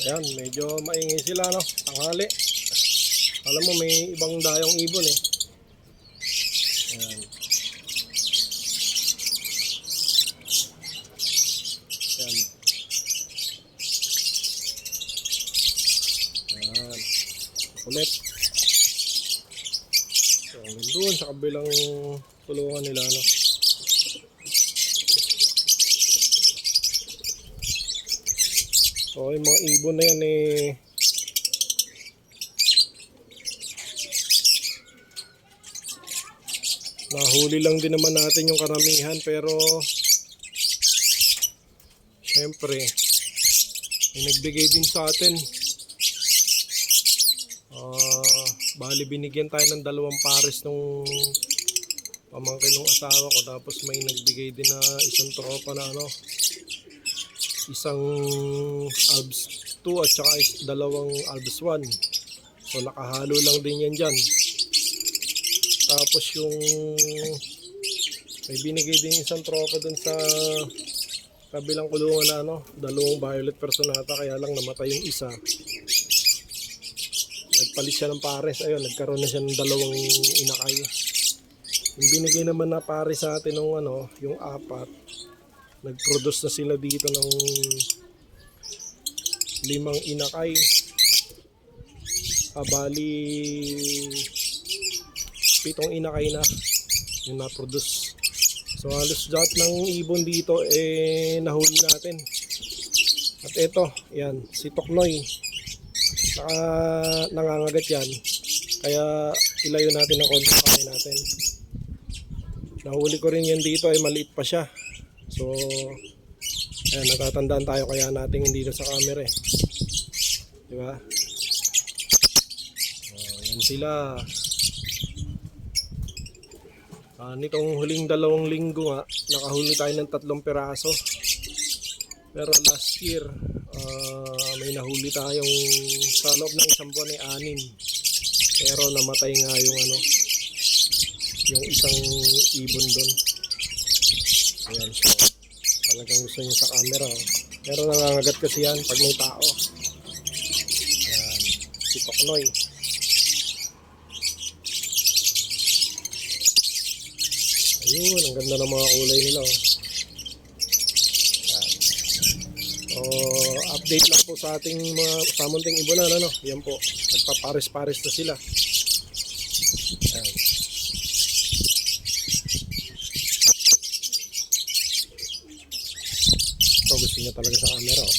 Ayan, medyo maingay sila, no? Tanghali. Alam mo, may ibang dayong ibon, eh. Ayan. Ayan. Ayan. Ulit. So, doon sa kabilang tulungan nila, no? So, yung mga ibon na yan, eh, Nahuli lang din naman natin yung karamihan pero syempre may nagbigay din sa atin. Ah, bali binigyan tayo ng dalawang pares nung pamangkin ng asawa ko tapos may nagbigay din na isang tropa na ano isang Alps 2 at saka dalawang Alps 1 so nakahalo lang din yan dyan tapos yung may binigay din isang tropa dun sa kabilang kulungan na ano, dalawang violet personata kaya lang namatay yung isa. Nagpalit siya ng pares, ayun, nagkaroon na siya ng dalawang inakay. Yung binigay naman na pares sa atin ng ano, yung apat, nag-produce na sila dito ng limang inakay. Abali pitong inakay na yung na-produce. So halos lahat ng ibon dito eh nahuli natin. At ito, yan, si Toknoy. Naka, nangangagat yan. Kaya ilayo natin ang konti natin. Nahuli ko rin yan dito ay maliit pa siya. So, ayan, natatandaan tayo kaya natin hindi dito sa camera eh. Di ba? Oh, yan sila. Ah, nitong huling dalawang linggo nga, nakahuli tayo ng tatlong peraso. Pero last year, ah, may nahuli tayong sa loob ng isang buwan ay anin. Pero namatay nga yung ano, yung isang ibon doon. Ayan, so talagang gusto niya sa camera. Oh. Pero nangangagat kasi yan pag may tao. Ayan, si Toknoy. Ayun, ang ganda ng mga kulay nila. Oh. Yan. So, update lang po sa ating mga samunting ibonan. Ano? Yan po, nagpapares-pares na sila. gusto gusto niya talaga sa camera oh.